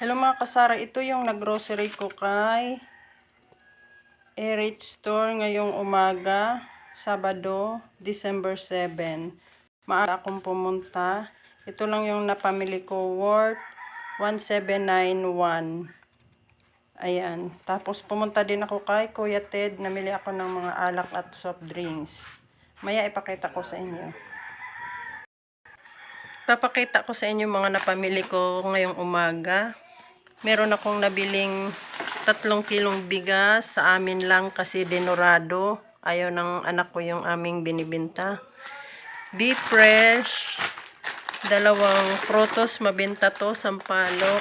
Hello mga kasara, ito yung naggrocery ko kay Erich Store ngayong umaga, Sabado, December 7. Maaga akong pumunta. Ito lang yung napamili ko worth 1791. Ayan. Tapos pumunta din ako kay Kuya Ted. Namili ako ng mga alak at soft drinks. Maya ipakita ko sa inyo. Papakita ko sa inyo mga napamili ko ngayong umaga. Meron akong nabiling tatlong kilong bigas sa amin lang kasi denorado. Ayaw ng anak ko yung aming binibinta. Beef fresh. Dalawang protos mabenta to, sampalok.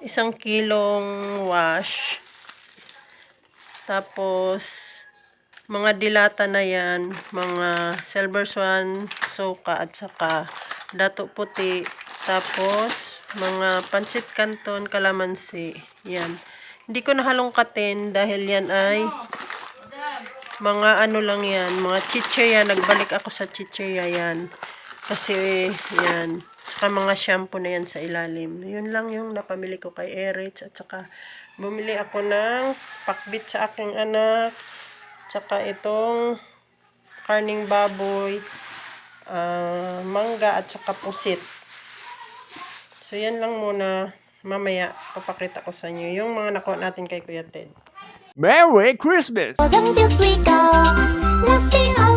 Isang kilong wash. Tapos, mga dilata na yan, mga silver swan, soka at saka dato puti. Tapos, mga pansit canton, kalamansi. Yan. Hindi ko nahalongkatin dahil yan ay mga ano lang yan, mga chicheya. Nagbalik ako sa chicheya yan. Kasi, yan. Saka mga shampoo na yan sa ilalim. Yun lang yung napamili ko kay Erich. At saka, bumili ako ng pakbit sa aking anak. Tsaka itong karning baboy, ah, mangga at saka pusit. So, yan lang muna. Mamaya, papakita ko sa inyo yung mga nakuha natin kay Kuya Ted. Merry Christmas! Golden fields we go, laughing all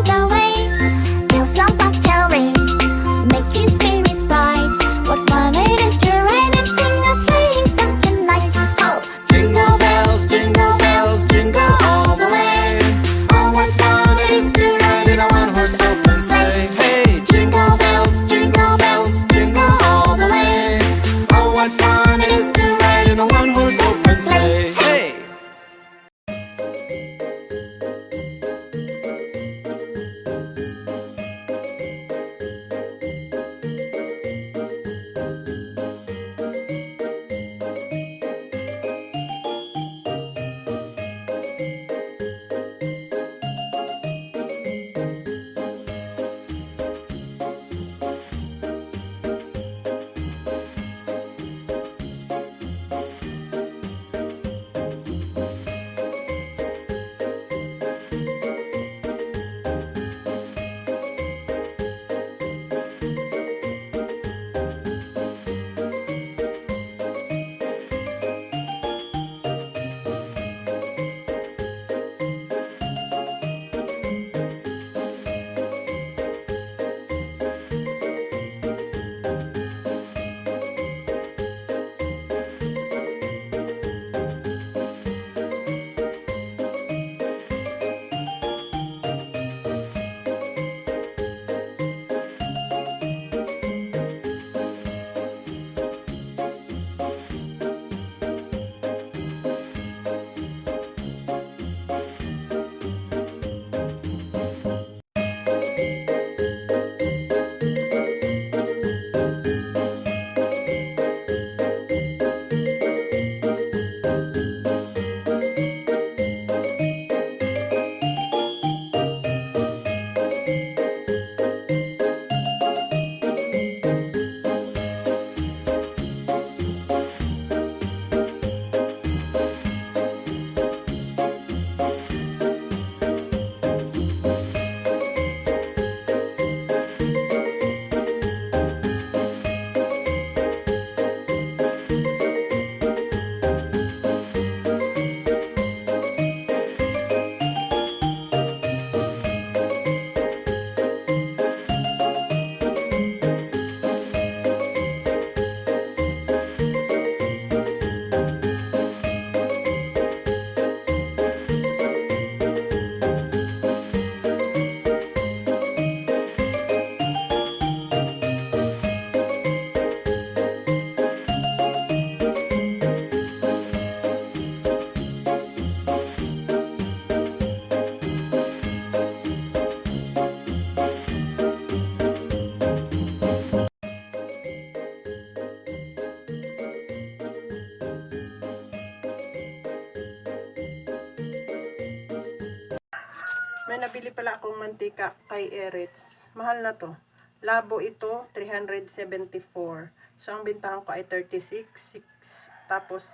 nabili pala akong mantika kay Eretz. Mahal na to. Labo ito, 374. So, ang bintahan ko ay 36, 6, tapos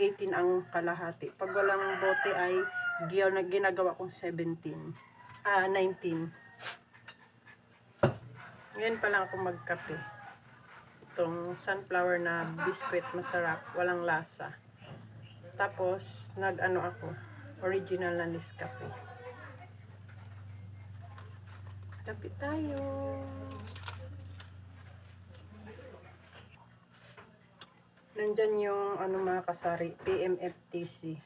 18 ang kalahati. Pag walang bote ay ginagawa kong 17. Ah, 19. Ngayon pa lang ako magkape. Itong sunflower na biscuit masarap, walang lasa. Tapos, nag-ano ako, original na Nescafe. Kape tayo. Nandyan yung ano mga kasari, PMFTC.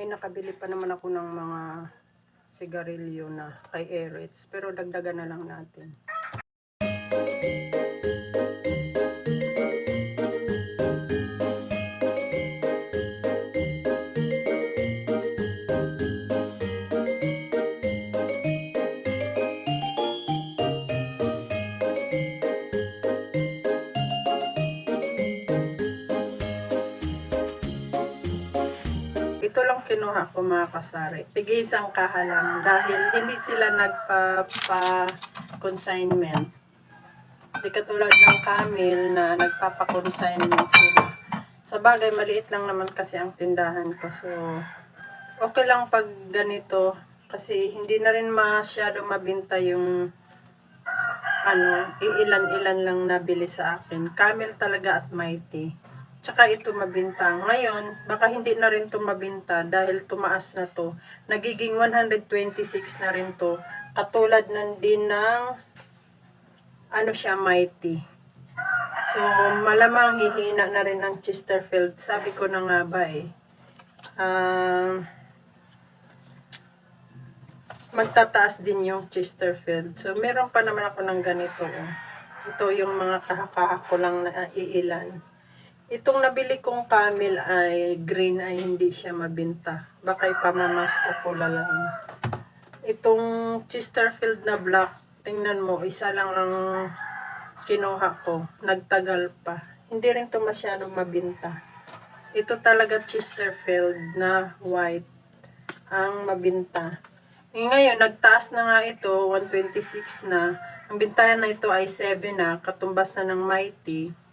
Eh, nakabili pa naman ako ng mga sigarilyo na kay Eretz. Pero dagdagan na lang natin. Ito lang kinuha ko mga kasari. Tigay isang kahalang dahil hindi sila nagpapa-consignment. Hindi katulad ng Camel na nagpapa-consignment sila. Sa bagay, maliit lang naman kasi ang tindahan ko. So, okay lang pag ganito kasi hindi na rin masyado mabinta yung ano, iilan-ilan lang nabili sa akin. Camel talaga at Mighty. Tsaka ito mabinta. Ngayon, baka hindi na rin to mabinta dahil tumaas na to. Nagiging 126 na rin to. Katulad ng din ng ano siya, Mighty. So, malamang hihina na rin ang Chesterfield. Sabi ko na nga ba eh. Ah... magtataas din yung Chesterfield. So, meron pa naman ako ng ganito. oh. Ito yung mga kahakaha ko lang na iilan. Itong nabili kong camel ay green ay hindi siya mabinta. Baka ipamamas ko pula lang. Itong Chesterfield na black, tingnan mo, isa lang ang kinuha ko. Nagtagal pa. Hindi rin to masyadong mabinta. Ito talaga Chesterfield na white ang mabinta. Eh, ngayon, nagtaas na nga ito, 126 na. Ang bintahan na ito ay 7 na, katumbas na ng Mighty.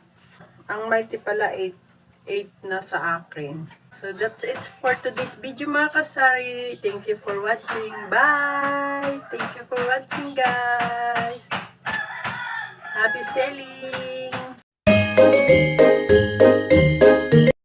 Ang Mighty pala 8, 8 na sa akin. So, that's it for today's video mga kasari. Thank you for watching. Bye! Thank you for watching guys. Happy selling!